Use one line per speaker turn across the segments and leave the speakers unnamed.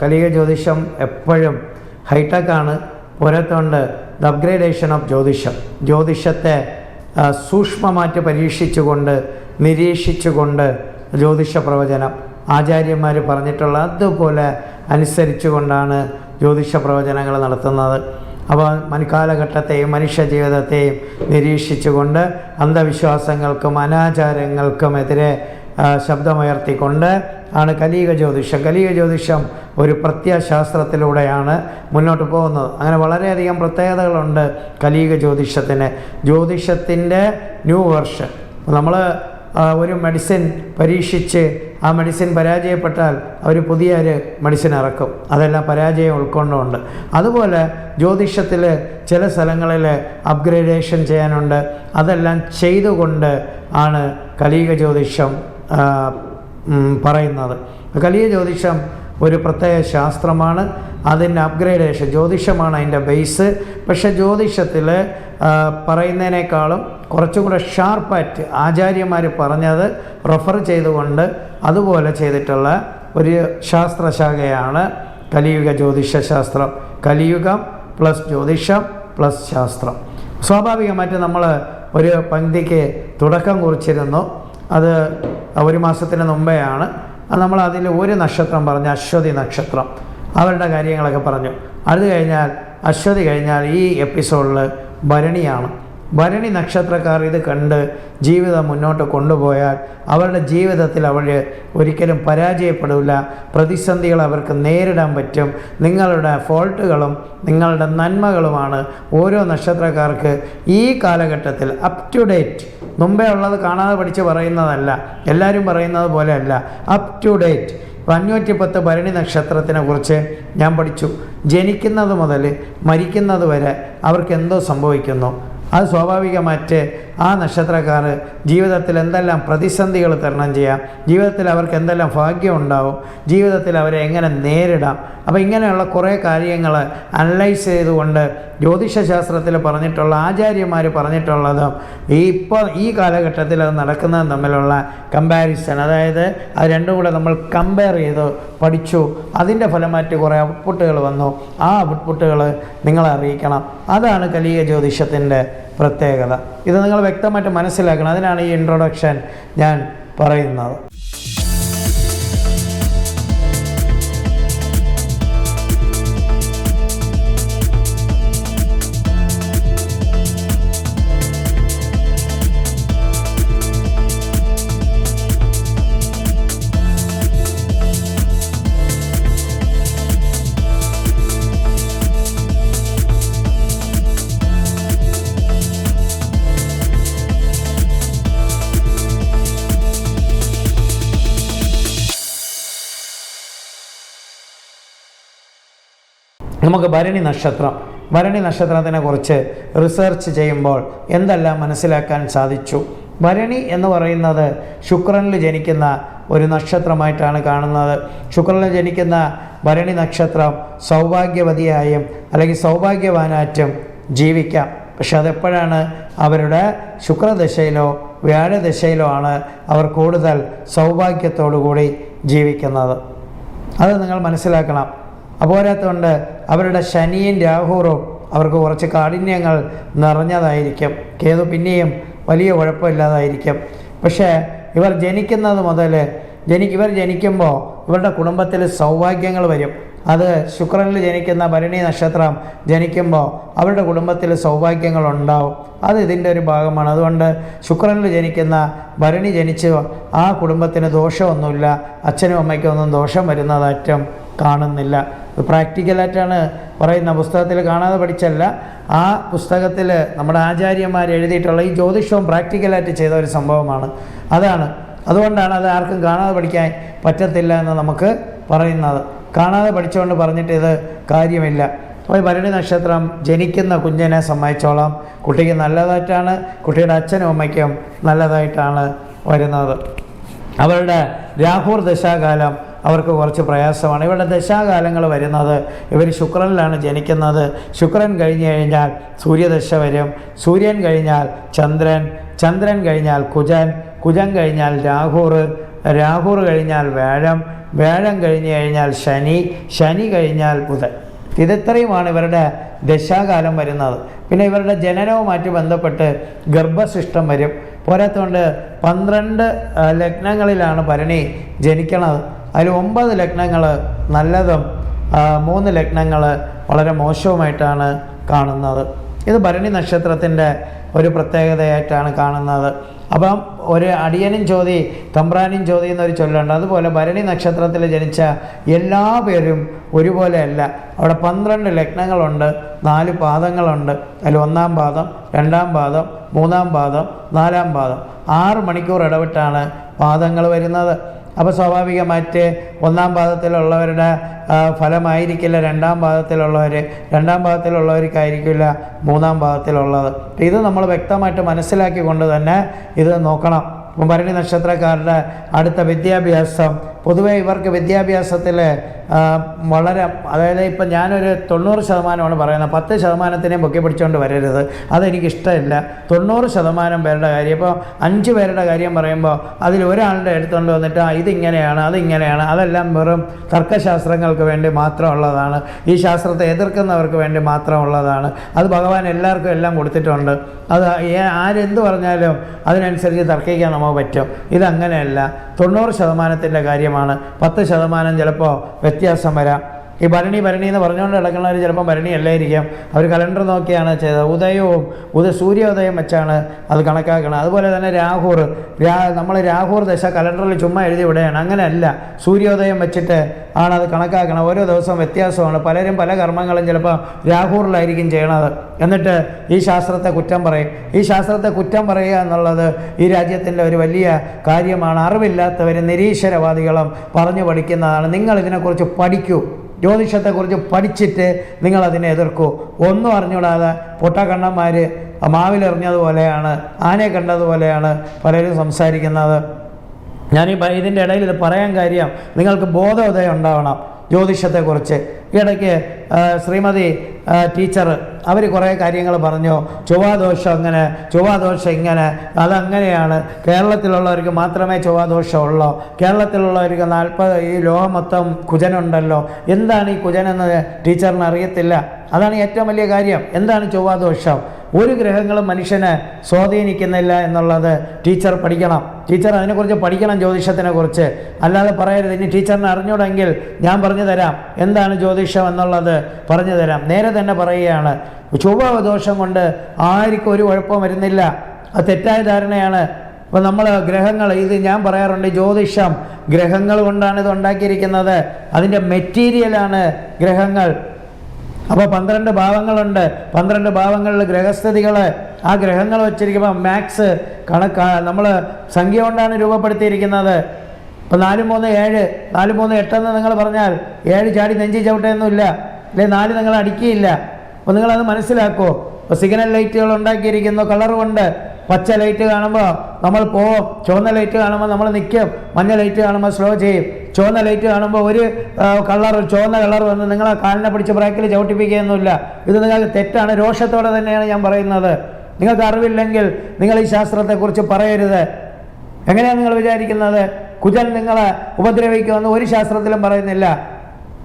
കലിക ജ്യോതിഷം എപ്പോഴും ഹൈടെക്കാണ്. പുരത്തുണ്ട് ദ അപ്ഗ്രേഡേഷൻ ഓഫ് ജ്യോതിഷം. ജ്യോതിഷത്തെ സൂക്ഷ്മമായിട്ട് പരീക്ഷിച്ചുകൊണ്ട് നിരീക്ഷിച്ചുകൊണ്ട് ജ്യോതിഷ പ്രവചനം ആചാര്യന്മാർ പറഞ്ഞിട്ടുള്ള അതുപോലെ അനുസരിച്ചുകൊണ്ടാണ് ജ്യോതിഷ പ്രവചനങ്ങൾ നടത്തുന്നത്. അപ്പോൾ മനുക്കാലഘട്ടത്തെയും മനുഷ്യ ജീവിതത്തെയും നിരീക്ഷിച്ചുകൊണ്ട് അന്ധവിശ്വാസങ്ങൾക്കും അനാചാരങ്ങൾക്കും എതിരെ ശബ്ദമുയർത്തിക്കൊണ്ട് ആണ് കലീക ജ്യോതിഷം. കലീക ജ്യോതിഷം ഒരു പ്രത്യശാസ്ത്രത്തിലൂടെയാണ് മുന്നോട്ട് പോകുന്നത്. അങ്ങനെ വളരെയധികം പ്രത്യേകതകളുണ്ട് കലീക ജ്യോതിഷത്തിന്. ജ്യോതിഷത്തിന്റെ ന്യൂ വെർഷൻ. നമ്മൾ ഒരു മെഡിസിൻ പരീക്ഷിച്ച് ആ മെഡിസിൻ പരാജയപ്പെട്ടാൽ അവർ പുതിയൊരു മെഡിസിൻ ഇറക്കും. അതെല്ലാം പരാജയം ഉൾക്കൊണ്ടുകൊണ്ട്. അതുപോലെ ജ്യോതിഷത്തിൽ ചില സ്ഥലങ്ങളിൽ അപ്ഗ്രേഡേഷൻ ചെയ്യാനുണ്ട്. അതെല്ലാം ചെയ്തുകൊണ്ട് ആണ് കലീക ജ്യോതിഷം പറയുന്നത്. കലിയ ജ്യോതിഷം ഒരു പ്രത്യേക ശാസ്ത്രമാണ്. അതിന്റെ അപ്ഗ്രേഡേഷൻ ജ്യോതിഷമാണ് അതിന്റെ ബേസ് പക്ഷേ ജ്യോതിഷത്തിൽ പറയുന്നതിനേക്കാളും കുറച്ചും കൂടെ ഷാർപ്പായിട്ട് ആചാര്യന്മാർ പറഞ്ഞത് റെഫർ ചെയ്തുകൊണ്ട് അതുപോലെ ചെയ്തിട്ടുള്ള ഒരു ശാസ്ത്രശാഖയാണ് കലിയുഗ ജ്യോതിഷ ശാസ്ത്രം. കലിയുഗം പ്ലസ് ജ്യോതിഷം പ്ലസ് ശാസ്ത്രം. സ്വാഭാവികമായിട്ട് നമ്മൾ ഒരു പങ്ക്തിക്ക് തുടക്കം കുറിച്ചിരുന്നു. അത് ഒരു മാസത്തിന് മുമ്പെയാണ്. നമ്മൾ അതിൽ ഒരു നക്ഷത്രം പറഞ്ഞു അശ്വതി നക്ഷത്രം. അവരുടെ കാര്യങ്ങളൊക്കെ പറഞ്ഞു. അത് കഴിഞ്ഞാൽ അശ്വതി കഴിഞ്ഞാൽ ഈ എപ്പിസോഡിൽ ഭരണിയാണ്. ഭരണി നക്ഷത്രക്കാർ ഇത് കണ്ട് ജീവിതം മുന്നോട്ട് കൊണ്ടുപോയാൽ അവരുടെ ജീവിതത്തിൽ അവർ ഒരിക്കലും പരാജയപ്പെടില്ല. പ്രതിസന്ധികൾ അവർക്ക് നേരിടാൻ പറ്റും. നിങ്ങളുടെ ഫോൾട്ടുകളും നിങ്ങളുടെ നന്മകളുമാണ് ഓരോ നക്ഷത്രക്കാർക്ക് ഈ കാലഘട്ടത്തിൽ അപ് ടു ഡേറ്റ് മുമ്പേ ഉള്ളത് കാണാതെ പഠിച്ച് പറയുന്നതല്ല. എല്ലാവരും പറയുന്നത് പോലെയല്ല. അപ് ടു ഡേറ്റ് അഞ്ഞൂറ്റി പത്ത് ഭരണി നക്ഷത്രത്തിനെ കുറിച്ച് ഞാൻ പഠിച്ചു. ജനിക്കുന്നത് മുതൽ മരിക്കുന്നത് വരെ അവർക്ക് എന്തോ സംഭവിക്കുന്നു. അത് സ്വാഭാവികമായിട്ട് ആ നക്ഷത്രക്കാർ ജീവിതത്തിൽ എന്തെല്ലാം പ്രതിസന്ധികൾ തരണം ചെയ്യാം ജീവിതത്തിൽ അവർക്ക് എന്തെല്ലാം ഭാഗ്യം ഉണ്ടാവും ജീവിതത്തിൽ അവരെ എങ്ങനെ നേരിടാം. അപ്പോൾ ഇങ്ങനെയുള്ള കുറേ കാര്യങ്ങൾ അനലൈസ് ചെയ്തുകൊണ്ട് ജ്യോതിഷശാസ്ത്രത്തിൽ പറഞ്ഞിട്ടുള്ള ആചാര്യന്മാർ പറഞ്ഞിട്ടുള്ളതും ഈ ഇപ്പോൾ ഈ കാലഘട്ടത്തിൽ അത് നടക്കുന്നതും തമ്മിലുള്ള കമ്പാരിസൺ അതായത് അത് രണ്ടും കൂടെ നമ്മൾ കമ്പയർ ചെയ്ത് പഠിച്ചു. അതിന്റെ ഫലമായിട്ട് കുറേ ഔട്ട്പുട്ടുകൾ വന്നു. ആ ഔട്ട്പുട്ടുകൾ നിങ്ങളെ അറിയിക്കണം. അതാണ് കലിയ ജ്യോതിഷത്തിന്റെ പ്രത്യേകത. ഇത് നിങ്ങൾ വ്യക്തമായിട്ട് മനസ്സിലാക്കണം. അതിനാണ് ഈ ഇൻട്രൊഡക്ഷൻ ഞാൻ പറയുന്നത്. നമുക്ക് ഭരണി നക്ഷത്രം ഭരണി നക്ഷത്രത്തിനെ കുറിച്ച് റിസർച്ച് ചെയ്യുമ്പോൾ എന്തെല്ലാം മനസ്സിലാക്കാൻ സാധിച്ചു? ഭരണി എന്ന് പറയുന്നത് ശുക്രനിൽ ജനിക്കുന്ന ഒരു നക്ഷത്രമായിട്ടാണ് കാണുന്നത്. ശുക്രനിൽ ജനിക്കുന്ന ഭരണി നക്ഷത്രം സൗഭാഗ്യവതിയായും അല്ലെങ്കിൽ സൗഭാഗ്യവാനാറ്റും ജീവിക്കാം. പക്ഷെ അതെപ്പോഴാണ്? അവരുടെ ശുക്രദശയിലോ വ്യാഴദശയിലോ ആണ് അവർ കൂടുതൽ സൗഭാഗ്യത്തോടു കൂടി ജീവിക്കുന്നത്. അത് നിങ്ങൾ മനസ്സിലാക്കണം. അപ്പോരാത്തുകൊണ്ട് അവരുടെ ശനിയും രാഹുറും അവർക്ക് കുറച്ച് കാഠിന്യങ്ങൾ നിറഞ്ഞതായിരിക്കും. കേതു പിന്നെയും വലിയ കുഴപ്പമില്ലാതായിരിക്കും. പക്ഷേ ഇവർ ജനിക്കുന്നത് മുതൽ ജനി ഇവർ ജനിക്കുമ്പോൾ ഇവരുടെ കുടുംബത്തിൽ സൗഭാഗ്യങ്ങൾ വരും. അത് ശുക്രനിൽ ജനിക്കുന്ന ഭരണി നക്ഷത്രം ജനിക്കുമ്പോൾ അവരുടെ കുടുംബത്തിൽ സൗഭാഗ്യങ്ങൾ ഉണ്ടാവും. അത് ഇതിന്റെ ഒരു ഭാഗമാണ്. അതുകൊണ്ട് ശുക്രനിൽ ജനിക്കുന്ന ഭരണി ജനിച്ച് ആ കുടുംബത്തിന് ദോഷമൊന്നുമില്ല. അച്ഛനും അമ്മയ്ക്കൊന്നും ദോഷം വരുന്നതായിട്ടും കാണുന്നില്ല. പ്രാക്ടിക്കലായിട്ടാണ് പറയുന്ന പുസ്തകത്തിൽ കാണാതെ പഠിച്ചല്ല. ആ പുസ്തകത്തിൽ നമ്മുടെ ആചാര്യന്മാർ എഴുതിയിട്ടുള്ള ഈ ജ്യോതിഷവും പ്രാക്ടിക്കലായിട്ട് ചെയ്ത ഒരു സംഭവമാണ്. അതാണ്. അതുകൊണ്ടാണ് അത് ആർക്കും കാണാതെ പഠിക്കാൻ പറ്റത്തില്ല എന്ന് നമുക്ക് പറയുന്നത്. കാണാതെ പഠിച്ചുകൊണ്ട് പറഞ്ഞിട്ട് ഇത് കാര്യമില്ല. അപ്പോൾ ഭരണി നക്ഷത്രം ജനിക്കുന്ന കുഞ്ഞിനെ സമ്മതിച്ചോളാം കുട്ടിക്ക് നല്ലതായിട്ടാണ് കുട്ടിയുടെ അച്ഛനും അമ്മയ്ക്കും നല്ലതായിട്ടാണ് വരുന്നത്. അവരുടെ രാഹുർ ദശാകാലം അവർക്ക് കുറച്ച് പ്രയാസമാണ്. ഇവരുടെ ദശാകാലങ്ങൾ വരുന്നത്. ഇവർ ശുക്രനിലാണ് ജനിക്കുന്നത്. ശുക്രൻ കഴിഞ്ഞു കഴിഞ്ഞാൽ സൂര്യദശ വരും. സൂര്യൻ കഴിഞ്ഞാൽ ചന്ദ്രൻ. ചന്ദ്രൻ കഴിഞ്ഞാൽ കുജൻ. കുജൻ കഴിഞ്ഞാൽ രാഹുർ. രാഹുർ കഴിഞ്ഞാൽ വ്യാഴം. വ്യാഴം കഴിഞ്ഞു കഴിഞ്ഞാൽ ശനി. ശനി കഴിഞ്ഞാൽ ബുധൻ. ഇതിത്രയുമാണ് ഇവരുടെ ദശാകാലം വരുന്നത്. പിന്നെ ഇവരുടെ ജനനവുമായിട്ട് ബന്ധപ്പെട്ട് ഗർഭശിഷ്ടം വരും. പോരാത്തതുകൊണ്ട് പന്ത്രണ്ട് ലഗ്നങ്ങളിലാണ് ഭരണി ജനിക്കണത്. അതിൽ ഒമ്പത് ലഗ്നങ്ങൾ നല്ലതും മൂന്ന് ലഗ്നങ്ങൾ വളരെ മോശവുമായിട്ടാണ് കാണുന്നത്. ഇത് ഭരണി നക്ഷത്രത്തിന്റെ ഒരു പ്രത്യേകതയായിട്ടാണ് കാണുന്നത്. അപ്പം ഒരു അടിയനും ചോതി തമ്പ്രാനും ചോതി എന്നൊരു ചൊല്ലുണ്ട്. അതുപോലെ ഭരണി നക്ഷത്രത്തിൽ ജനിച്ച എല്ലാ പേരും ഒരുപോലെയല്ല. അവിടെ പന്ത്രണ്ട് ലഗ്നങ്ങളുണ്ട് നാല് പാദങ്ങളുണ്ട്. അതിൽ ഒന്നാം പാദം രണ്ടാം പാദം മൂന്നാം പാദം നാലാം പാദം. ആറ് മണിക്കൂർ ഇടവിട്ടാണ് പാദങ്ങൾ വരുന്നത്. അപ്പോൾ സ്വാഭാവികമായിട്ട് ഒന്നാം പാദത്തിലുള്ളവരുടെ ഫലമായിരിക്കില്ല രണ്ടാം പാദത്തിലുള്ളവർ രണ്ടാം പാദത്തിലുള്ളവർക്കായിരിക്കില്ല മൂന്നാം പാദത്തിലുള്ളത്. ഇത് നമ്മൾ വ്യക്തമായിട്ട് മനസ്സിലാക്കി കൊണ്ട് തന്നെ ഇത് നോക്കണം. ഭരണി നക്ഷത്രക്കാരുടെ അടുത്ത വിദ്യാഭ്യാസം പൊതുവെ ഇവർക്ക് വിദ്യാഭ്യാസത്തിൽ വളരെ അതായത് ഇപ്പം ഞാനൊരു തൊണ്ണൂറ് ശതമാനമാണ് പറയുന്നത്. പത്ത് ശതമാനത്തിനെയും പൊക്കി പിടിച്ചുകൊണ്ട് വരരുത്. അതെനിക്കിഷ്ടമില്ല. തൊണ്ണൂറ് ശതമാനം പേരുടെ കാര്യം. ഇപ്പോൾ അഞ്ച് പേരുടെ കാര്യം പറയുമ്പോൾ അതിൽ ഒരാളുടെ എടുത്തുകൊണ്ട് വന്നിട്ട് ആ ഇതിങ്ങനെയാണ് അതിങ്ങനെയാണ് അതെല്ലാം വെറും തർക്കശാസ്ത്രങ്ങൾക്ക് വേണ്ടി മാത്രമുള്ളതാണ്. ഈ ശാസ്ത്രത്തെ എതിർക്കുന്നവർക്ക് വേണ്ടി മാത്രമുള്ളതാണ്. അത് ഭഗവാൻ എല്ലാവർക്കും എല്ലാം കൊടുത്തിട്ടുണ്ട്. അത് ആരെന്ത് പറഞ്ഞാലും അതിനനുസരിച്ച് തർക്കിക്കാൻ നമുക്ക് പറ്റും. ഇതങ്ങനെയല്ല. തൊണ്ണൂറ് ശതമാനത്തിന്റെ കാര്യമാണ്. പത്ത് ശതമാനം ചിലപ്പോൾ വ്യത്യാസം വരാം. ഈ ഭരണി ഭരണി എന്ന് പറഞ്ഞുകൊണ്ട് കിടക്കുന്നവർ ചിലപ്പോൾ ഭരണി അല്ലായിരിക്കാം. അവർ കലണ്ടർ നോക്കിയാണ് ചെയ്തത്. ഉദയവും ഉദയ സൂര്യോദയം വെച്ചാണ് അത് കണക്കാക്കുന്നത്. അതുപോലെ തന്നെ രാഹുർ. രാ നമ്മൾ രാഹുർ ദശ കലണ്ടറിൽ ചുമ്മാ എഴുതി വിടുകയാണ്. അങ്ങനെയല്ല. സൂര്യോദയം വെച്ചിട്ട് ആണ് അത് കണക്കാക്കണം ഓരോ ദിവസവും വ്യത്യാസമാണ്. പലരും പല കർമ്മങ്ങളും ചിലപ്പോൾ രാഹൂറിലായിരിക്കും ചെയ്യണത്. എന്നിട്ട് ഈ ശാസ്ത്രത്തെ കുറ്റം പറയും. ഈ ശാസ്ത്രത്തെ കുറ്റം പറയുക എന്നുള്ളത് ഈ രാജ്യത്തിന്റെ ഒരു വലിയ കാര്യമാണ്. അറിവില്ലാത്തവർ നിരീശ്വരവാദികളും പറഞ്ഞു പഠിക്കുന്നതാണ്. നിങ്ങൾ ഇതിനെക്കുറിച്ച് പഠിക്കൂ. ജ്യോതിഷത്തെക്കുറിച്ച് പഠിച്ചിട്ട് നിങ്ങളതിനെ എതിർക്കൂ. ഒന്നും അറിഞ്ഞുകൂടാതെ പൊട്ടക്കണ്ണന്മാർ മാവിലെറിഞ്ഞതുപോലെയാണ് ആനയെ കണ്ടതുപോലെയാണ് പലരും സംസാരിക്കുന്നത്. ഞാൻ ഈ ഇതിന്റെ ഇടയിൽ ഇത് പറയാൻ കാര്യം നിങ്ങൾക്ക് ബോധോദയം ഉണ്ടാവണം ജ്യോതിഷത്തെക്കുറിച്ച്. ഈ ഇടയ്ക്ക് ശ്രീമതി ടീച്ചർ അവർ കുറേ കാര്യങ്ങൾ പറഞ്ഞു. ചൊവ്വാദോഷം അങ്ങനെ ചൊവ്വാദോഷം ഇങ്ങനെ. അതങ്ങനെയാണ്. കേരളത്തിലുള്ളവർക്ക് മാത്രമേ ചൊവ്വാദോഷം ഉള്ളൂ? കേരളത്തിലുള്ളവർക്ക് നാൽപ്പത് ഈ ലോകം മൊത്തം കുജനുണ്ടല്ലോ. എന്താണ് ഈ കുജനെന്ന് ടീച്ചറിന് അറിയത്തില്ല. അതാണ് ഏറ്റവും വലിയ കാര്യം. എന്താണ് ചൊവ്വാദോഷം? ഒരു ഗ്രഹങ്ങളും മനുഷ്യനെ സ്വാധീനിക്കുന്നില്ല എന്നുള്ളത് ടീച്ചർ പഠിക്കണം. ടീച്ചർ അതിനെക്കുറിച്ച് പഠിക്കണം ജ്യോതിഷത്തിനെ കുറിച്ച് അല്ലാതെ പറയരുത്. ഇനി ടീച്ചറിനെ അറിഞ്ഞൂടെങ്കിൽ ഞാൻ പറഞ്ഞു തരാം. എന്താണ് ജ്യോതിഷം എന്നുള്ളത്? പറഞ്ഞു തരാം. നേരെ തന്നെ പറയുകയാണ്. ചൊവ്വ ദോഷം കൊണ്ട് ആർക്കും ഒരു കുഴപ്പം വരുന്നില്ല. അത് തെറ്റായ ധാരണയാണ്. അപ്പോൾ നമ്മൾ ഗ്രഹങ്ങൾ ഇത് ഞാൻ പറയാറുണ്ട് ജ്യോതിഷം ഗ്രഹങ്ങൾ കൊണ്ടാണ് ഇത് ഉണ്ടാക്കിയിരിക്കുന്നത്. അതിന്റെ മെറ്റീരിയലാണ് ഗ്രഹങ്ങൾ. അപ്പോൾ പന്ത്രണ്ട് ഭാവങ്ങളുണ്ട്. പന്ത്രണ്ട് ഭാവങ്ങളിൽ ഗ്രഹസ്ഥിതികൾ ആ ഗ്രഹങ്ങൾ വച്ചിരിക്കുമ്പോൾ മാത്സ് കണക്ക് നമ്മൾ സംഖ്യ കൊണ്ടാണ് രൂപപ്പെടുത്തിയിരിക്കുന്നത്. ഇപ്പം നാല് മൂന്ന് ഏഴ് നാല് മൂന്ന് എട്ടെന്ന് നിങ്ങൾ പറഞ്ഞാൽ ഏഴ് ചാടി നെഞ്ചി ചവിട്ടയൊന്നുമില്ല അല്ലെ നാല് നിങ്ങൾ അടിക്കുകയില്ല. അപ്പോൾ നിങ്ങളത് മനസ്സിലാക്കുമോ ഇപ്പോൾ സിഗ്നൽ ലൈറ്റുകൾ ഉണ്ടാക്കിയിരിക്കുന്നു കളർ കൊണ്ട്. പച്ച ലൈറ്റ് കാണുമ്പോൾ നമ്മൾ പോവും. ചുവന്ന ലൈറ്റ് കാണുമ്പോൾ നമ്മൾ നിൽക്കും മഞ്ഞ ലൈറ്റ് കാണുമ്പോൾ സ്ലോ ചെയ്യും. ചുവന്ന ലൈറ്റ് കാണുമ്പോൾ ഒരു കളർ ചുവന്ന കളർ വന്ന് നിങ്ങളെ കാലിനെ പിടിച്ച് ബ്രേക്കിൽ ചവിട്ടിപ്പിക്കുകയൊന്നുമില്ല. ഇത് നിങ്ങൾക്ക് തെറ്റാണ്. രോഷത്തോടെ തന്നെയാണ് ഞാൻ പറയുന്നത്. നിങ്ങൾക്ക് അറിവില്ലെങ്കിൽ നിങ്ങൾ ഈ ശാസ്ത്രത്തെക്കുറിച്ച് പറയരുത്. എങ്ങനെയാണ് നിങ്ങൾ വിചാരിക്കുന്നത്? കുജൻ നിങ്ങളെ ഉപദ്രവിക്കുമെന്ന് ഒരു ശാസ്ത്രത്തിലും പറയുന്നില്ല.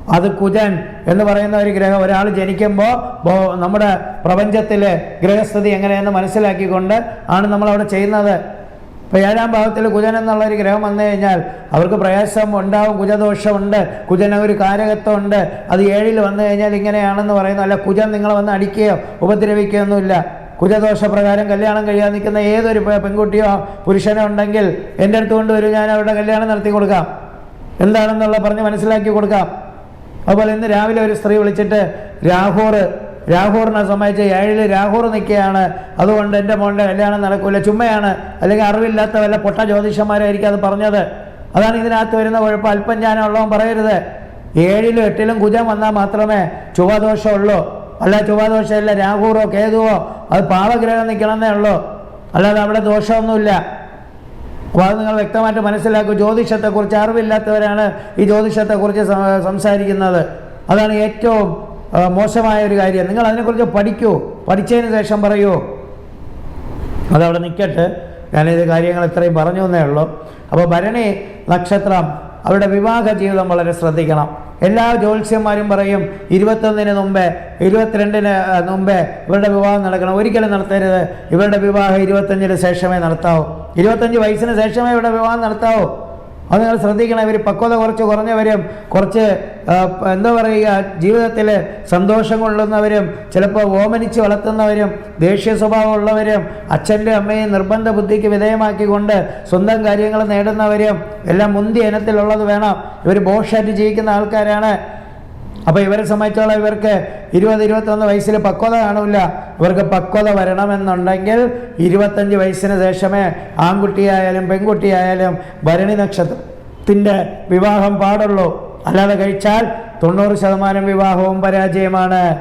അത് കുജൻ എന്ന് പറയുന്ന ഒരു ഗ്രഹം. ഒരാൾ ജനിക്കുമ്പോൾ നമ്മുടെ പ്രപഞ്ചത്തിലെ ഗ്രഹസ്ഥിതി എങ്ങനെയെന്ന് മനസ്സിലാക്കിക്കൊണ്ട് ആണ് നമ്മൾ അവിടെ ചെയ്യുന്നത്. ഇപ്പോൾ ഏഴാം ഭാവത്തിൽ കുജൻ എന്നുള്ള ഒരു ഗ്രഹം വന്നു കഴിഞ്ഞാൽ അവർക്ക് പ്രയാസം ഉണ്ടാവും കുജദോഷമുണ്ട് കുജന ഒരു കാരകത്വമുണ്ട്. അത് ഏഴിൽ വന്നു കഴിഞ്ഞാൽ ഇങ്ങനെയാണെന്ന് പറയുന്നു. അല്ല കുജൻ നിങ്ങളെ വന്ന് അടിക്കുകയോ ഉപദ്രവിക്കുകയോ ഒന്നുമില്ല കുജദോഷപ്രകാരം കല്യാണം കഴിയാൻ നിൽക്കുന്ന ഏതൊരു പെൺകുട്ടിയോ പുരുഷനോ ഉണ്ടെങ്കിൽ എന്റെ അടുത്ത് കൊണ്ടുവരും ഞാൻ അവരുടെ കല്യാണം നടത്തി കൊടുക്കാം. എന്താണെന്നുള്ള പറഞ്ഞ് മനസ്സിലാക്കി കൊടുക്കാം. അതുപോലെ ഇന്ന് രാവിലെ ഒരു സ്ത്രീ വിളിച്ചിട്ട് രാഹോർ രാഹോറിനെ സംബന്ധിച്ച് ഏഴിൽ രാഹോർ നിൽക്കുകയാണ്. അതുകൊണ്ട് എന്റെ മോന്റെ കല്യാണം നടക്കില്ല ചുമ്മയാണ്. അല്ലെങ്കിൽ അറിവില്ലാത്ത വല്ല പൊട്ട ജ്യോതിഷന്മാരായിരിക്കും അത് പറഞ്ഞത്. അതാണ് ഇതിനകത്ത് വരുന്ന കുഴപ്പം. അല്പം ഞാനുള്ളവൻ പറയരുത്. ഏഴിലും എട്ടിലും കുജം വന്നാൽ മാത്രമേ ചുവദോഷമുള്ളൂ അല്ല ചൊവ്വാദോഷമല്ല രാഹൂറോ കേതുവോ അത് പാവഗ്രഹം നിൽക്കണമെന്നേ ഉള്ളൂ. അല്ലാതെ അവിടെ ദോഷമൊന്നുമില്ല. അത് നിങ്ങൾ വ്യക്തമായിട്ട് മനസ്സിലാക്കും. ജ്യോതിഷത്തെക്കുറിച്ച് അറിവില്ലാത്തവരാണ് ഈ ജ്യോതിഷത്തെക്കുറിച്ച് സംസാരിക്കുന്നത്. അതാണ് ഏറ്റവും മോശമായ ഒരു കാര്യം. നിങ്ങൾ അതിനെക്കുറിച്ച് പഠിക്കൂ. പഠിച്ചതിന് ശേഷം പറയൂ. അതവിടെ നിൽക്കട്ടെ ഞാനിത് കാര്യങ്ങൾ ഇത്രയും പറഞ്ഞു എന്നേ ഉള്ളൂ. അപ്പോൾ ഭരണി നക്ഷത്രം അവരുടെ വിവാഹ ജീവിതം വളരെ ശ്രദ്ധിക്കണം. എല്ലാ ജ്യോത്സ്യന്മാരും പറയും ഇരുപത്തൊന്നിന് മുമ്പേ ഇരുപത്തിരണ്ടിന് മുമ്പേ ഇവരുടെ വിവാഹം നടക്കണം. ഒരിക്കലും നടത്തരുത്. ഇവരുടെ വിവാഹം ഇരുപത്തഞ്ചിന് ശേഷമേ നടത്താവൂ. ഇരുപത്തഞ്ച് വയസ്സിന് ശേഷമേ ഇവരുടെ വിവാഹം നടത്താവൂ. അത് നിങ്ങൾ ശ്രദ്ധിക്കണം. ഇവർ പക്വത കുറച്ച് കുറഞ്ഞവരും കുറച്ച് എന്താ പറയുക ജീവിതത്തിൽ സന്തോഷം കൊള്ളുന്നവരും ചിലപ്പോൾ ഓമനിച്ച് വളർത്തുന്നവരും ദേഷ്യ സ്വഭാവമുള്ളവരും അച്ഛന്റെ അമ്മയും നിർബന്ധ ബുദ്ധിക്ക് വിധേയമാക്കിക്കൊണ്ട് സ്വന്തം കാര്യങ്ങൾ നേടുന്നവരും എല്ലാം മുന്തിയ ഇനത്തിലുള്ളത് വേണം. ഇവർ ബോഷായിട്ട് ജീവിക്കുന്ന ആൾക്കാരാണ്. അപ്പോൾ ഇവരെ സംബന്ധിച്ചോളം ഇവർക്ക് ഇരുപത് ഇരുപത്തൊന്ന് വയസ്സിൽ പക്വത കാണില്ല ഇവർക്ക് പക്വത വരണമെന്നുണ്ടെങ്കിൽ ഇരുപത്തഞ്ച് വയസ്സിന് ശേഷമേ ആൺകുട്ടിയായാലും പെൺകുട്ടിയായാലും ഭരണി നക്ഷത്രത്തിന്റെ വിവാഹം പാടുള്ളൂ. അല്ലാതെ കഴിച്ചാൽ തൊണ്ണൂറ് ശതമാനം വിവാഹവും പരാജയമാണ്.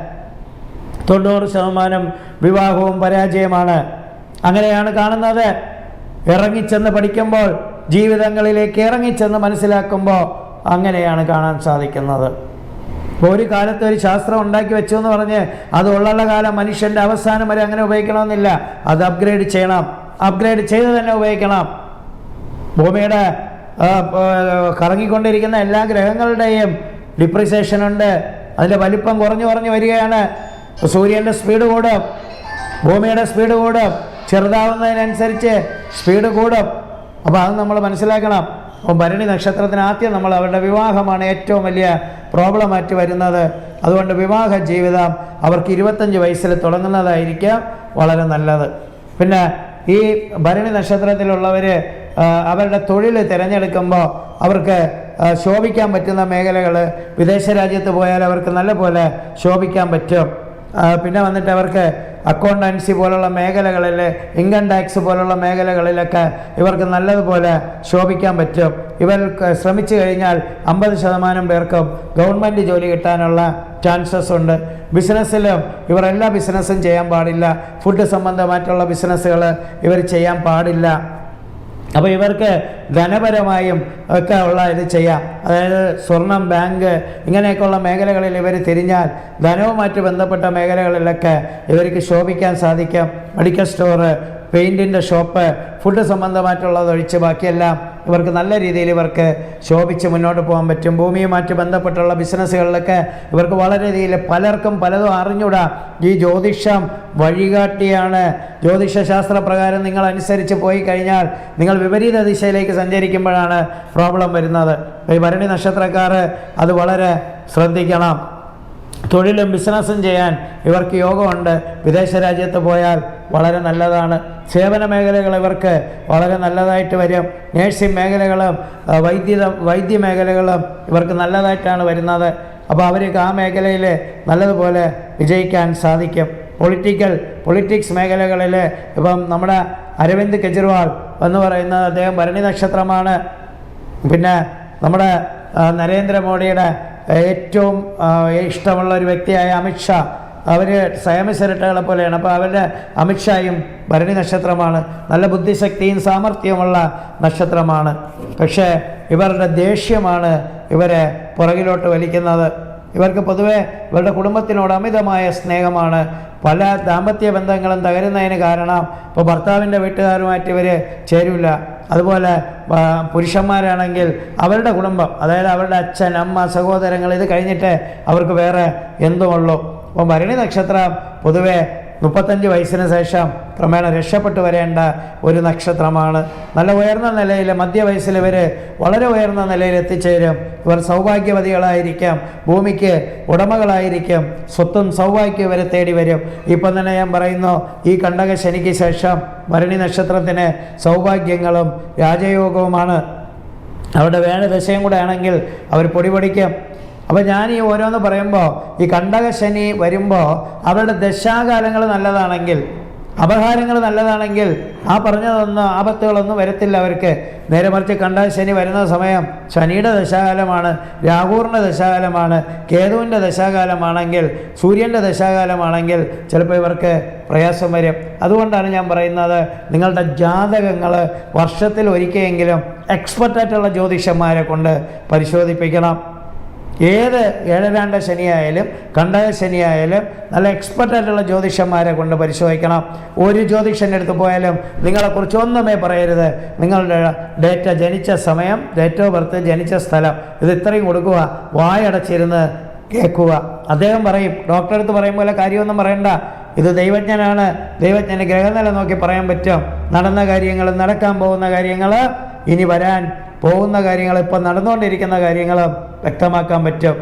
തൊണ്ണൂറ് ശതമാനം വിവാഹവും പരാജയമാണ്. അങ്ങനെയാണ് കാണുന്നത്. ഇറങ്ങിച്ചെന്ന് പഠിക്കുമ്പോൾ ജീവിതങ്ങളിലേക്ക് ഇറങ്ങിച്ചെന്ന് മനസ്സിലാക്കുമ്പോൾ അങ്ങനെയാണ് കാണാൻ സാധിക്കുന്നത്. ഇപ്പോൾ ഒരു കാലത്ത് ഒരു ശാസ്ത്രം ഉണ്ടാക്കി വെച്ചു എന്ന് പറഞ്ഞ് അത് ഉള്ള കാലം മനുഷ്യന്റെ അവസാനം വരെ അങ്ങനെ ഉപയോഗിക്കണമെന്നില്ല. അത് അപ്ഗ്രേഡ് ചെയ്യണം. അപ്ഗ്രേഡ് ചെയ്ത് തന്നെ ഉപയോഗിക്കണം. ഭൂമിയുടെ കറങ്ങിക്കൊണ്ടിരിക്കുന്ന എല്ലാ ഗ്രഹങ്ങളുടെയും ഡിപ്രിസിയേഷൻ ഉണ്ട്. അതിന്റെ വലിപ്പം കുറഞ്ഞു കുറഞ്ഞു വരികയാണ്. സൂര്യന്റെ സ്പീഡ് കൂടും. ഭൂമിയുടെ സ്പീഡ് കൂടും. ചെറുതാവുന്നതിനനുസരിച്ച് സ്പീഡ് കൂടും. അപ്പോൾ അത് നമ്മൾ മനസ്സിലാക്കണം. അപ്പോൾ ഭരണി നക്ഷത്രത്തിന് ആദ്യം നമ്മൾ അവരുടെ വിവാഹമാണ് ഏറ്റവും വലിയ പ്രോബ്ലമായിട്ട് വരുന്നത്. അതുകൊണ്ട് വിവാഹ ജീവിതം അവർക്ക് ഇരുപത്തഞ്ച് വയസ്സിൽ തുടങ്ങുന്നതായിരിക്കാം വളരെ നല്ലത്. പിന്നെ ഈ ഭരണി നക്ഷത്രത്തിലുള്ളവർ അവരുടെ തൊഴിൽ തിരഞ്ഞെടുക്കുമ്പോൾ അവർക്ക് ശോഭിക്കാൻ പറ്റുന്ന മേഖലകൾ വിദേശ രാജ്യത്ത് പോയാൽ അവർക്ക് നല്ലപോലെ ശോഭിക്കാൻ പറ്റും. പിന്നെ വന്നിട്ട് അവർക്ക് അക്കൗണ്ടൻസി പോലുള്ള മേഖലകളിൽ ഇൻകം ടാക്സ് പോലുള്ള മേഖലകളിലൊക്കെ ഇവർക്ക് നല്ലതുപോലെ ശോഭിക്കാൻ പറ്റും. ഇവർ ശ്രമിച്ചു കഴിഞ്ഞാൽ അമ്പത് ശതമാനം പേർക്കും ഗവൺമെന്റ് ജോലി കിട്ടാനുള്ള ചാൻസസ് ഉണ്ട്. ബിസിനസ്സിലും ഇവർ എല്ലാ ബിസിനസ്സും ചെയ്യാൻ പാടില്ല. ഫുഡ് സംബന്ധമായിട്ടുള്ള ബിസിനസ്സുകൾ ഇവർ ചെയ്യാൻ പാടില്ല. അപ്പോൾ ഇവർക്ക് ധനപരമായും ഒക്കെ ഉള്ള ഇത് ചെയ്യാം. അതായത് സ്വർണം ബാങ്ക് ഇങ്ങനെയൊക്കെയുള്ള മേഖലകളിൽ ഇവർ തിരിഞ്ഞാൽ ധനവുമായിട്ട് ബന്ധപ്പെട്ട മേഖലകളിലൊക്കെ ഇവർക്ക് ശോഭിക്കാൻ സാധിക്കും. മെഡിക്കൽ സ്റ്റോറ് പെയിന്റിന്റെ ഷോപ്പ് ഫുഡ് സംബന്ധമായിട്ടുള്ളത് ഒഴിച്ച് ബാക്കിയെല്ലാം ഇവർക്ക് നല്ല രീതിയിൽ ഇവർക്ക് ശോഭിച്ച് മുന്നോട്ട് പോകാൻ പറ്റും. ഭൂമിയുമായിട്ട് ബന്ധപ്പെട്ടുള്ള ബിസിനസ്സുകളിലൊക്കെ ഇവർക്ക് വളരെ രീതിയിൽ പലർക്കും പലതും അറിഞ്ഞൂടാ ഈ ജ്യോതിഷം വഴികാട്ടിയാണ്. ജ്യോതിഷ ശാസ്ത്ര പ്രകാരം നിങ്ങൾ അനുസരിച്ച് പോയി കഴിഞ്ഞാൽ നിങ്ങൾ വിപരീത ദിശയിലേക്ക് സഞ്ചരിക്കുമ്പോഴാണ് പ്രോബ്ലം വരുന്നത്. ഈ ഭരണി നക്ഷത്രക്കാർ അത് വളരെ ശ്രദ്ധിക്കണം. തൊഴിലും ബിസിനസ്സും ചെയ്യാൻ ഇവർക്ക് യോഗമുണ്ട്. വിദേശ രാജ്യത്ത് പോയാൽ വളരെ നല്ലതാണ്. സേവന മേഖലകൾ ഇവർക്ക് വളരെ നല്ലതായിട്ട് വരും. നേഴ്സിംഗ് മേഖലകളും വൈദ്യുത വൈദ്യ മേഖലകളും ഇവർക്ക് നല്ലതായിട്ടാണ് വരുന്നത്. അപ്പോൾ അവർക്ക് ആ മേഖലയിൽ നല്ലതുപോലെ വിജയിക്കാൻ സാധിക്കും. പൊളിറ്റിക്കൽ പൊളിറ്റിക്സ് മേഖലകളിൽ ഇപ്പം നമ്മുടെ അരവിന്ദ് കെജ്രിവാൾ എന്ന് പറയുന്നത് അദ്ദേഹം ഭരണി നക്ഷത്രമാണ്. പിന്നെ നമ്മുടെ നരേന്ദ്രമോദിയുടെ ഏറ്റവും ഇഷ്ടമുള്ള ഒരു വ്യക്തിയായ അമിത്ഷാ അവർ സ്വയംസരട്ടകളെ പോലെയാണ്. അപ്പോൾ അവരുടെ അമിത്ഷായും ഭരണി നക്ഷത്രമാണ്. നല്ല ബുദ്ധിശക്തിയും സാമർഥ്യവുമുള്ള നക്ഷത്രമാണ്. പക്ഷേ ഇവരുടെ ദേഷ്യമാണ് ഇവരെ പുറകിലോട്ട് വലിക്കുന്നത്. ഇവർക്ക് പൊതുവെ ഇവരുടെ കുടുംബത്തിനോട് അമിതമായ സ്നേഹമാണ്. പല ദാമ്പത്യ ബന്ധങ്ങളും തകരുന്നതിന് കാരണം ഇപ്പോൾ ഭർത്താവിന്റെ വീട്ടുകാരുമായിട്ട് ഇവർ ചേരില്ല അതുപോലെ പുരുഷന്മാരാണെങ്കിൽ അവരുടെ കുടുംബം അതായത് അവരുടെ അച്ഛൻ അമ്മ സഹോദരങ്ങൾ ഇത് കഴിഞ്ഞിട്ട് അവർക്ക് വേറെ എന്തുമുള്ളൂ അപ്പോൾ ഭരണി നക്ഷത്രം പൊതുവെ മുപ്പത്തഞ്ച് വയസ്സിന് ശേഷം ക്രമേണ രക്ഷപ്പെട്ടു വരേണ്ട ഒരു നക്ഷത്രമാണ്. നല്ല ഉയർന്ന നിലയിൽ മധ്യവയസ്സിൽ ഇവർ വളരെ ഉയർന്ന നിലയിൽ എത്തിച്ചേരും. ഇവർ സൗഭാഗ്യവതികളായിരിക്കാം. ഭൂമിക്ക് ഉടമകളായിരിക്കും. സ്വത്തും സൗഭാഗ്യം ഇവരെ തേടി വരും. ഇപ്പം തന്നെ ഞാൻ പറയുന്നു ഈ കണ്ടക ശനിക്ക് ശേഷം ഭരണി നക്ഷത്രത്തിന് സൗഭാഗ്യങ്ങളും രാജയോഗവുമാണ്. അവരുടെ വേണ ദശയും കൂടെ ആണെങ്കിൽ അവർ പൊടി പൊടിക്കും. അപ്പോൾ ഞാൻ ഈ ഓരോന്ന് പറയുമ്പോൾ ഈ കണ്ടക ശനി വരുമ്പോൾ അവരുടെ ദശാകാലങ്ങൾ നല്ലതാണെങ്കിൽ അപഹാരങ്ങൾ നല്ലതാണെങ്കിൽ ആ പറഞ്ഞതൊന്നും ആപത്തുകളൊന്നും വരത്തില്ല അവർക്ക്. നേരെ മറിച്ച് കണ്ടക ശനി വരുന്ന സമയം ശനിയുടെ ദശാകാലമാണ് രാഹുറിന്റെ ദശാകാലമാണ് കേതുവിന്റെ ദശാകാലമാണെങ്കിൽ സൂര്യന്റെ ദശാകാലമാണെങ്കിൽ ചിലപ്പോൾ ഇവർക്ക് പ്രയാസം വരും. അതുകൊണ്ടാണ് ഞാൻ പറയുന്നത് നിങ്ങളുടെ ജാതകങ്ങൾ വർഷത്തിൽ ഒരിക്കലെങ്കിലും എക്സ്പെർട്ടായിട്ടുള്ള ജ്യോതിഷന്മാരെ കൊണ്ട് പരിശോധിപ്പിക്കണം. ഏത് ഏഴരാണ്ട ശനിയായാലും കണ്ടക ശനിയായാലും നല്ല എക്സ്പെർട്ടായിട്ടുള്ള ജ്യോതിഷന്മാരെ കൊണ്ട് പരിശോധിക്കണം. ഒരു ജ്യോതിഷന്റെ അടുത്ത് പോയാലും നിങ്ങളെക്കുറിച്ച് ഒന്നുമേ പറയരുത്. നിങ്ങളുടെ ഡേറ്റ ജനിച്ച സമയം ഡേറ്റ് ഓഫ് ബർത്ത് ജനിച്ച സ്ഥലം ഇത് ഇത്രയും കൊടുക്കുക. വായടച്ചിരുന്ന് കേൾക്കുക. അദ്ദേഹം പറയും ഡോക്ടറെ അടുത്ത് പറയും പോലെ കാര്യമൊന്നും പറയണ്ട. ഇത് ദൈവജ്ഞനാണ്. ദൈവജ്ഞന് ഗ്രഹനില നോക്കി പറയാൻ പറ്റും. നടന്ന കാര്യങ്ങൾ നടക്കാൻ പോകുന്ന കാര്യങ്ങൾ ഇനി വരാൻ പോകുന്ന കാര്യങ്ങൾ ഇപ്പം നടന്നുകൊണ്ടിരിക്കുന്ന കാര്യങ്ങൾ വ്യക്തമാക്കാൻ പറ്റും.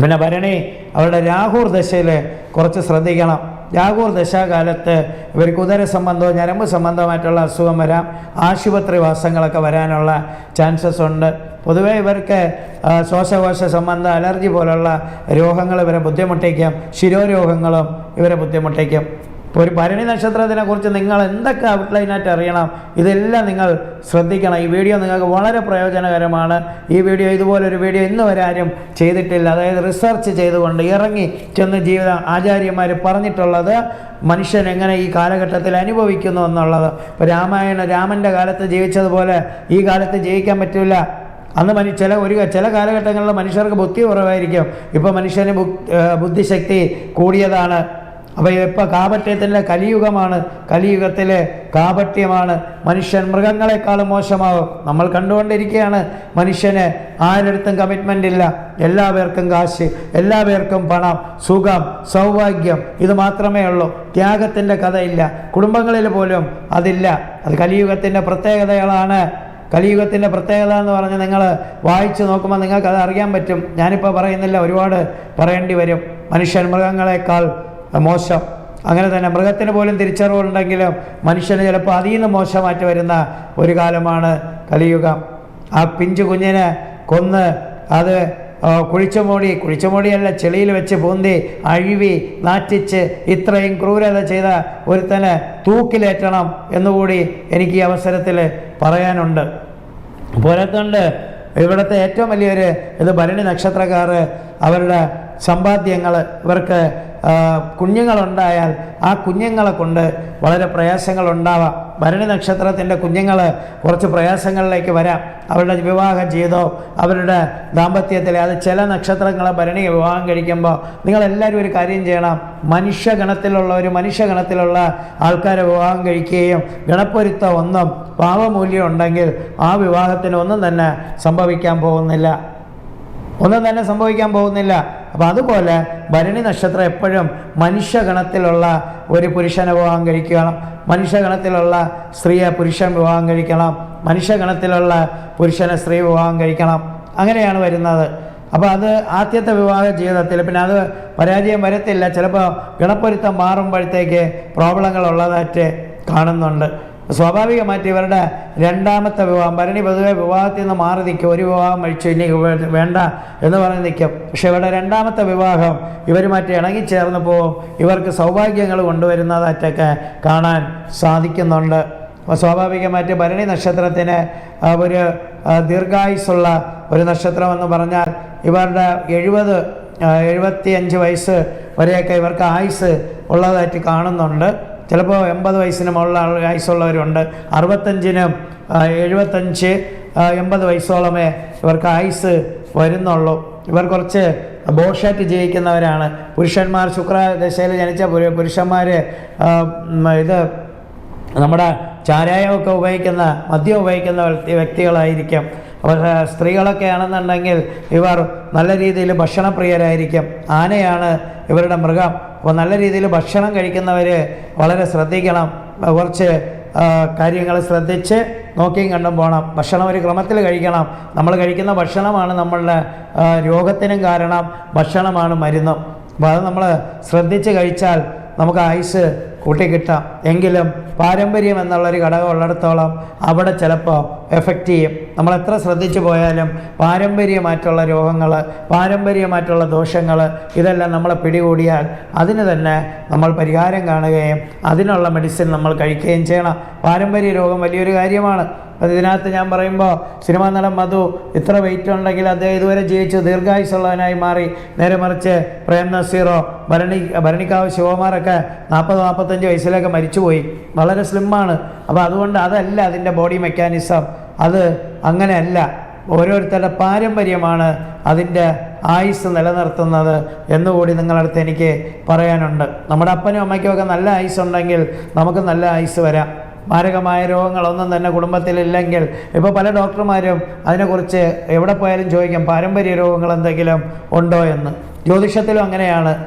പിന്നെ ഭരണി അവരുടെ രാഹുർ ദശയിൽ കുറച്ച് ശ്രദ്ധിക്കണം. രാഹുർ ദശാകാലത്ത് ഇവർ കുതിര സംബന്ധവും ഞരമ്പ് സംബന്ധമായിട്ടുള്ള അസുഖം വരാം. ആശുപത്രി വാസങ്ങളൊക്കെ വരാനുള്ള ചാൻസസ് ഉണ്ട്. പൊതുവേ ഇവർക്ക് ശ്വാസകോശ സംബന്ധ അലർജി പോലുള്ള രോഗങ്ങൾ ഇവരെ ബുദ്ധിമുട്ടിക്കും. ശിരോരോഗങ്ങളും ഇവരെ ബുദ്ധിമുട്ടിക്കും. ഇപ്പോൾ ഒരു ഭരണി നക്ഷത്രത്തിനെക്കുറിച്ച് നിങ്ങൾ എന്തൊക്കെ ഔട്ട്ലൈനായിട്ട് അറിയണം ഇതെല്ലാം നിങ്ങൾ ശ്രദ്ധിക്കണം. ഈ വീഡിയോ നിങ്ങൾക്ക് വളരെ പ്രയോജനകരമാണ്. ഈ വീഡിയോ ഇതുപോലൊരു വീഡിയോ ഇന്ന് വരെ ആരും ചെയ്തിട്ടില്ല. അതായത് റിസർച്ച് ചെയ്തുകൊണ്ട് ഇറങ്ങി ചെന്ന് ജീവിത ആചാര്യന്മാർ പറഞ്ഞിട്ടുള്ളത് മനുഷ്യൻ എങ്ങനെ ഈ കാലഘട്ടത്തിൽ അനുഭവിക്കുന്നു എന്നുള്ളത്. ഇപ്പോൾ രാമായണ രാമന്റെ കാലത്ത് ജീവിച്ചതുപോലെ ഈ കാലത്ത് ജീവിക്കാൻ പറ്റില്ല. അന്ന് മനു ചില ഒരു ചില കാലഘട്ടങ്ങളിൽ മനുഷ്യർക്ക് ബുദ്ധി കുറവായിരിക്കും. ഇപ്പോൾ മനുഷ്യന് ബുദ്ധിശക്തി കൂടിയതാണ്. അപ്പോൾ ഇപ്പോൾ കാപട്യത്തിന്റെ കലിയുഗമാണ്. കലിയുഗത്തിലെ കാപട്യമാണ്. മനുഷ്യൻ മൃഗങ്ങളെക്കാളും മോശമാകും നമ്മൾ കണ്ടുകൊണ്ടിരിക്കുകയാണ്. മനുഷ്യന് ആരടുത്തും കമ്മിറ്റ്മെന്റ് ഇല്ല. എല്ലാ പേർക്കും കാശ് എല്ലാ പേർക്കും പണം സുഖം സൗഭാഗ്യം ഇത് മാത്രമേ ഉള്ളൂ. ത്യാഗത്തിന്റെ കഥയില്ല. കുടുംബങ്ങളിൽ പോലും അതില്ല. അത് കലിയുഗത്തിന്റെ പ്രത്യേകതകളാണ്. കലിയുഗത്തിന്റെ പ്രത്യേകത എന്ന് പറഞ്ഞ് നിങ്ങൾ വായിച്ചു നോക്കുമ്പോൾ നിങ്ങൾക്ക് അത് അറിയാൻ പറ്റും. ഞാനിപ്പോൾ പറയുന്നില്ല. ഒരുപാട് പറയേണ്ടി വരും. മനുഷ്യൻ മൃഗങ്ങളെക്കാൾ മോശം. അങ്ങനെ തന്നെ മൃഗത്തിന് പോലും തിരിച്ചറിവുണ്ടെങ്കിലും മനുഷ്യന് ചിലപ്പോൾ അതിൽ നിന്ന് മോശമായിട്ട് വരുന്ന ഒരു കാലമാണ് കലിയുഗം. ആ പിഞ്ചു കുഞ്ഞിനെ കൊന്ന് അത് ആ, കുഴിച്ചുമൂടി കുഴിച്ചുമൂടിയല്ല ചെളിയിൽ വെച്ച് പൂന്തി അഴിവി നാറ്റിച്ച് ഇത്രയും ക്രൂരത ചെയ്ത ഒരുത്തന് തൂക്കിലേറ്റണം എന്നുകൂടി എനിക്ക് ഈ അവസരത്തിൽ പറയാനുണ്ട്. പോരാത്തതുകൊണ്ട് ഇവിടുത്തെ ഏറ്റവും വലിയൊരു ഇത് ഭരണി നക്ഷത്രക്കാർ അവരുടെ സമ്പാദ്യങ്ങൾ ഇവർക്ക് കുഞ്ഞുങ്ങളുണ്ടായാൽ ആ കുഞ്ഞുങ്ങളെ കൊണ്ട് വളരെ പ്രയാസങ്ങളുണ്ടാവാം. ഭരണി നക്ഷത്രത്തിന്റെ കുഞ്ഞുങ്ങൾ കുറച്ച് പ്രയാസങ്ങളിലേക്ക് വരാം. അവരുടെ വിവാഹ ജീവിതവും അവരുടെ ദാമ്പത്യത്തിലെ അത് ചില നക്ഷത്രങ്ങളെ ഭരണി വിവാഹം കഴിക്കുമ്പോൾ നിങ്ങളെല്ലാവരും ഒരു കാര്യം ചെയ്യണം. മനുഷ്യഗണത്തിലുള്ള ഒരു മനുഷ്യഗണത്തിലുള്ള ആൾക്കാരെ വിവാഹം കഴിക്കുകയും ഗണപ്പൊരുത്തം ഒന്നും പാവമൂല്യം ഉണ്ടെങ്കിൽ ആ വിവാഹത്തിന് ഒന്നും തന്നെ സംഭവിക്കാൻ പോകുന്നില്ല. ഒന്നും തന്നെ സംഭവിക്കാൻ പോകുന്നില്ല. അപ്പം അതുപോലെ ഭരണി നക്ഷത്രം എപ്പോഴും മനുഷ്യഗണത്തിലുള്ള ഒരു പുരുഷനെ വിവാഹം കഴിക്കണം മനുഷ്യഗണത്തിലുള്ള സ്ത്രീയെ പുരുഷൻ വിവാഹം കഴിക്കണം മനുഷ്യഗണത്തിലുള്ള പുരുഷനെ സ്ത്രീ വിവാഹം കഴിക്കണം. അങ്ങനെയാണ് വരുന്നത്. അപ്പോൾ അത് ആദ്യത്തെ വിവാഹ ജീവിതത്തിൽ പിന്നെ അത് പരാജയം വരത്തില്ല. ചിലപ്പോൾ ഗണപ്പൊരുത്തം മാറുമ്പോഴത്തേക്ക് പ്രോബ്ലങ്ങൾ ഉള്ളതായിട്ട് കാണുന്നുണ്ട്. സ്വാഭാവികമായിട്ട് ഇവരുടെ രണ്ടാമത്തെ വിവാഹം ഭരണി പൊതുവെ വിവാഹത്തിൽ നിന്ന് മാറി നിൽക്കും ഒരു വിവാഹം കഴിച്ചു ഇനി വേണ്ട എന്ന് പറഞ്ഞ് നിൽക്കും. പക്ഷെ ഇവരുടെ രണ്ടാമത്തെ വിവാഹം ഇവരുമായിട്ട് ഇണങ്ങിച്ചേർന്ന് പോവും ഇവർക്ക് സൗഭാഗ്യങ്ങൾ കൊണ്ടുവരുന്നതായിട്ടൊക്കെ കാണാൻ സാധിക്കുന്നുണ്ട്. അപ്പോൾ സ്വാഭാവികമായിട്ട് ഭരണി നക്ഷത്രത്തിന് ഒരു ദീർഘായുസുള്ള ഒരു നക്ഷത്രം എന്ന് പറഞ്ഞാൽ ഇവരുടെ എഴുപത് എഴുപത്തി അഞ്ച് വയസ്സ് വരെയൊക്കെ ഇവർക്ക് ആയുസ് ഉള്ളതായിട്ട് കാണുന്നുണ്ട്. ചിലപ്പോൾ എൺപത് വയസ്സിന് മുകളിൽ ആയുസ്സുള്ളവരുണ്ട് അറുപത്തഞ്ചിനും എഴുപത്തഞ്ച് എൺപത് വയസ്സോളമേ ഇവർക്ക് ആയുസ് വരുന്നുള്ളൂ. ഇവർ കുറച്ച് ബോഷായിട്ട് ജീവിക്കുന്നവരാണ്. പുരുഷന്മാർ ശുക്ര ദശയിൽ ജനിച്ച പുരു- പുരുഷന്മാർ ഇത് നമ്മുടെ ചാരായമൊക്കെ ഉപയോഗിക്കുന്ന മദ്യം ഉപയോഗിക്കുന്ന വ്യക്തി- വ്യക്തികളായിരിക്കും. സ്ത്രീകളൊക്കെ ആണെന്നുണ്ടെങ്കിൽ ഇവർ നല്ല രീതിയിൽ ഭക്ഷണപ്രിയരായിരിക്കും. ആനയാണ് ഇവരുടെ മൃഗം. അപ്പോൾ നല്ല രീതിയിൽ ഭക്ഷണം കഴിക്കുന്നവർ വളരെ ശ്രദ്ധിക്കണം. കുറച്ച് കാര്യങ്ങൾ ശ്രദ്ധിച്ച് നോക്കിയും കണ്ടും പോകണം ഭക്ഷണം ഒരു ക്രമത്തിൽ കഴിക്കണം. നമ്മൾ കഴിക്കുന്ന ഭക്ഷണമാണ് നമ്മളുടെ രോഗത്തിനും കാരണം. ഭക്ഷണമാണ് മരുന്നും. അപ്പോൾ അത് നമ്മൾ ശ്രദ്ധിച്ച് കഴിച്ചാൽ നമുക്ക് ആയുസ് കൂട്ടിക്കിട്ടാം. എങ്കിലും പാരമ്പര്യം എന്നുള്ളൊരു ഘടകം ഉള്ളിടത്തോളം അവിടെ ചിലപ്പോൾ എഫക്റ്റ് ചെയ്യും. നമ്മൾ എത്ര ശ്രദ്ധിച്ചു പോയാലും പാരമ്പര്യമായിട്ടുള്ള രോഗങ്ങൾ പാരമ്പര്യമായിട്ടുള്ള ദോഷങ്ങൾ ഇതെല്ലാം നമ്മളെ പിടികൂടിയാൽ അതിന് തന്നെ നമ്മൾ പരിഹാരം കാണുകയും അതിനുള്ള മെഡിസിൻ നമ്മൾ കഴിക്കുകയും ചെയ്യണം. പാരമ്പര്യ രോഗം വലിയൊരു കാര്യമാണ്. അത് ഇതിനകത്ത് ഞാൻ പറയുമ്പോൾ സിനിമാ നടൻ മധു ഇത്ര വെയിറ്റ് ഉണ്ടെങ്കിൽ അദ്ദേഹം ഇതുവരെ ജീവിച്ച് ദീർഘായുസുള്ളവനായി മാറി. നേരെ മറിച്ച് പ്രേം നസീറോ ഭരണി ഭരണിക്കാവ് ശിവകുമാറൊക്കെ നാൽപ്പത് നാൽപ്പത്തഞ്ച് വയസ്സിലൊക്കെ മരിച്ചുപോയി. വളരെ സ്ലിമ്മാണ് അപ്പോൾ അതുകൊണ്ട് അതല്ല അതിന്റെ ബോഡി മെക്കാനിസം അത് അങ്ങനെയല്ല. ഓരോരുത്തരുടെ പാരമ്പര്യമാണ് അതിന്റെ ആയുസ് നിലനിർത്തുന്നത് എന്നുകൂടി നിങ്ങളടുത്ത് എനിക്ക് പറയാനുണ്ട്. നമ്മുടെ അപ്പനും അമ്മയ്ക്കും ഒക്കെ നല്ല ആയുസ് ഉണ്ടെങ്കിൽ നമുക്ക് നല്ല ആയുസ് വരാം. മാരകമായ രോഗങ്ങളൊന്നും തന്നെ കുടുംബത്തിലില്ലെങ്കിൽ ഇപ്പോൾ പല ഡോക്ടർമാരും അതിനെക്കുറിച്ച് എവിടെ പോയാലും ചോദിക്കാം പാരമ്പര്യ രോഗങ്ങൾ എന്തെങ്കിലും ഉണ്ടോ എന്ന്. ജ്യോതിഷത്തിലും അങ്ങനെയാണ്.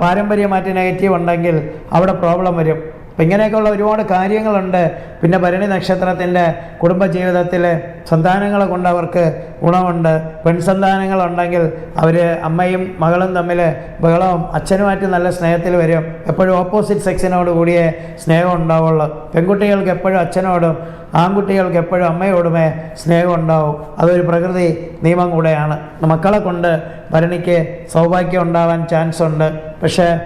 പാരമ്പര്യമായിട്ട് നെഗറ്റീവ് ഉണ്ടെങ്കിൽ അവിടെ പ്രോബ്ലം വരും. അപ്പം ഇങ്ങനെയൊക്കെയുള്ള ഒരുപാട് കാര്യങ്ങളുണ്ട്. പിന്നെ ഭരണി നക്ഷത്രത്തിന്റെ കുടുംബജീവിതത്തിൽ സന്താനങ്ങളെ കൊണ്ട് അവർക്ക് ഗുണമുണ്ട്. പെൺസന്താനങ്ങളുണ്ടെങ്കിൽ അവർ അമ്മയും മകളും തമ്മിൽ ബഹളവും അച്ഛനുമായിട്ട് നല്ല സ്നേഹത്തിൽ വരും. എപ്പോഴും ഓപ്പോസിറ്റ് സെക്സിനോട് കൂടിയേ സ്നേഹം ഉണ്ടാവുള്ളൂ. പെൺകുട്ടികൾക്ക് എപ്പോഴും അച്ഛനോടും ആൺകുട്ടികൾക്ക് എപ്പോഴും അമ്മയോടുമേ സ്നേഹം ഉണ്ടാവും. അതൊരു പ്രകൃതി നിയമം കൂടെയാണ്. മക്കളെ കൊണ്ട് ഭരണിക്ക് സൗഭാഗ്യം ഉണ്ടാവാൻ ചാൻസ് ഉണ്ട്. പക്ഷേ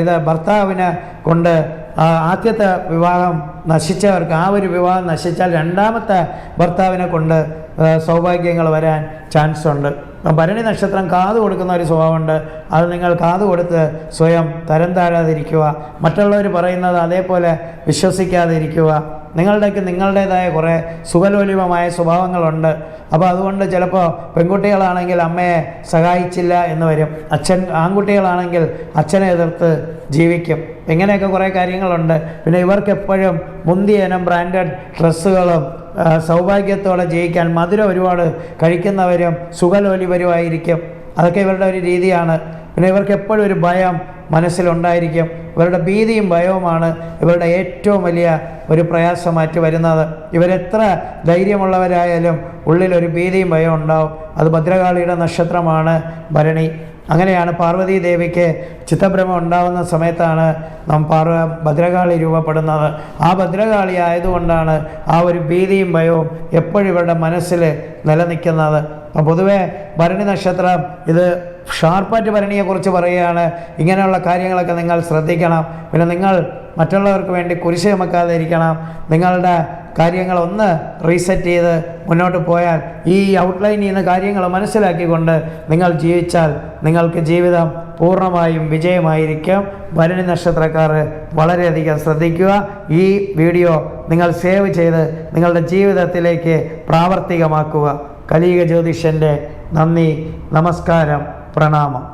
ഇത് ഭർത്താവിനെ കൊണ്ട് ആദ്യത്തെ വിവാഹം നശിച്ചവർക്ക് ആ ഒരു വിവാഹം നശിച്ചാൽ രണ്ടാമത്തെ ഭർത്താവിനെ കൊണ്ട് സൗഭാഗ്യങ്ങൾ വരാൻ ചാൻസ് ഉണ്ട് ഭരണി നക്ഷത്രം കാത് കൊടുക്കുന്ന ഒരു സ്വഭാവമുണ്ട്. അത് നിങ്ങൾ കാത് കൊടുത്ത് സ്വയം തരം താഴാതിരിക്കുക. മറ്റുള്ളവർ പറയുന്നത് അതേപോലെ വിശ്വസിക്കാതിരിക്കുക. നിങ്ങളുടെയൊക്കെ നിങ്ങളുടേതായ കുറേ സുഖലോലിപമായ സ്വഭാവങ്ങളുണ്ട്. അപ്പോൾ അതുകൊണ്ട് ചിലപ്പോൾ പെൺകുട്ടികളാണെങ്കിൽ അമ്മയെ സഹായിച്ചില്ല എന്ന് വരും. അച്ഛൻ ആൺകുട്ടികളാണെങ്കിൽ അച്ഛനെ എതിർത്ത് ജീവിക്കും. ഇങ്ങനെയൊക്കെ കുറേ കാര്യങ്ങളുണ്ട്. പിന്നെ ഇവർക്ക് എപ്പോഴും മുന്തിയ ഇനം ബ്രാൻഡഡ് ഡ്രസ്സുകളും സൗഭാഗ്യത്തോടെ ജയിക്കാൻ മധുരം ഒരുപാട് കഴിക്കുന്നവരും സുഖലോലിപരുമായിരിക്കും. അതൊക്കെ ഇവരുടെ ഒരു രീതിയാണ്. പിന്നെ ഇവർക്ക് എപ്പോഴും ഒരു ഭയം മനസ്സിലുണ്ടായിരിക്കും. ഇവരുടെ ഭീതിയും ഭയവുമാണ് ഇവരുടെ ഏറ്റവും വലിയ ഒരു പ്രയാസമായിട്ട് വരുന്നത്. ഇവരെത്ര ധൈര്യമുള്ളവരായാലും ഉള്ളിലൊരു ഭീതിയും ഭയവും ഉണ്ടാവും. അത് ഭദ്രകാളിയുടെ നക്ഷത്രമാണ് ഭരണി. അങ്ങനെയാണ് പാർവതീ ദേവിക്ക് ചിത്തഭ്രമം ഉണ്ടാകുന്ന സമയത്താണ് നാം പാർവ ഭദ്രകാളി രൂപപ്പെടുന്നത്. ആ ഭദ്രകാളി ആയതുകൊണ്ടാണ് ആ ഒരു ഭീതിയും ഭയവും എപ്പോഴും ഇവരുടെ മനസ്സിൽ നിലനിൽക്കുന്നത്. അപ്പം പൊതുവേ ഭരണി നക്ഷത്രം ഇത് ഷാർപ്പാറ്റ് ഭരണിയെക്കുറിച്ച് പറയുകയാണ്. ഇങ്ങനെയുള്ള കാര്യങ്ങളൊക്കെ നിങ്ങൾ ശ്രദ്ധിക്കണം. പിന്നെ നിങ്ങൾ മറ്റുള്ളവർക്ക് വേണ്ടി കുരിശ് ചുമക്കാതെ ഇരിക്കണം. നിങ്ങളുടെ കാര്യങ്ങളൊന്ന് റീസെറ്റ് ചെയ്ത് മുന്നോട്ട് പോയാൽ ഈ ഔട്ട്ലൈനിൽ നിന്ന് കാര്യങ്ങൾ മനസ്സിലാക്കിക്കൊണ്ട് നിങ്ങൾ ജീവിച്ചാൽ നിങ്ങൾക്ക് ജീവിതം പൂർണമായും വിജയമായിരിക്കും. ഭരണി നക്ഷത്രക്കാർ വളരെയധികം ശ്രദ്ധിക്കുക. ഈ വീഡിയോ നിങ്ങൾ സേവ് ചെയ്ത് നിങ്ങളുടെ ജീവിതത്തിലേക്ക് പ്രാവർത്തികമാക്കുക. കലീക ജ്യോതിഷന്റെ നന്ദി നമസ്കാരം. പ്രണാമം.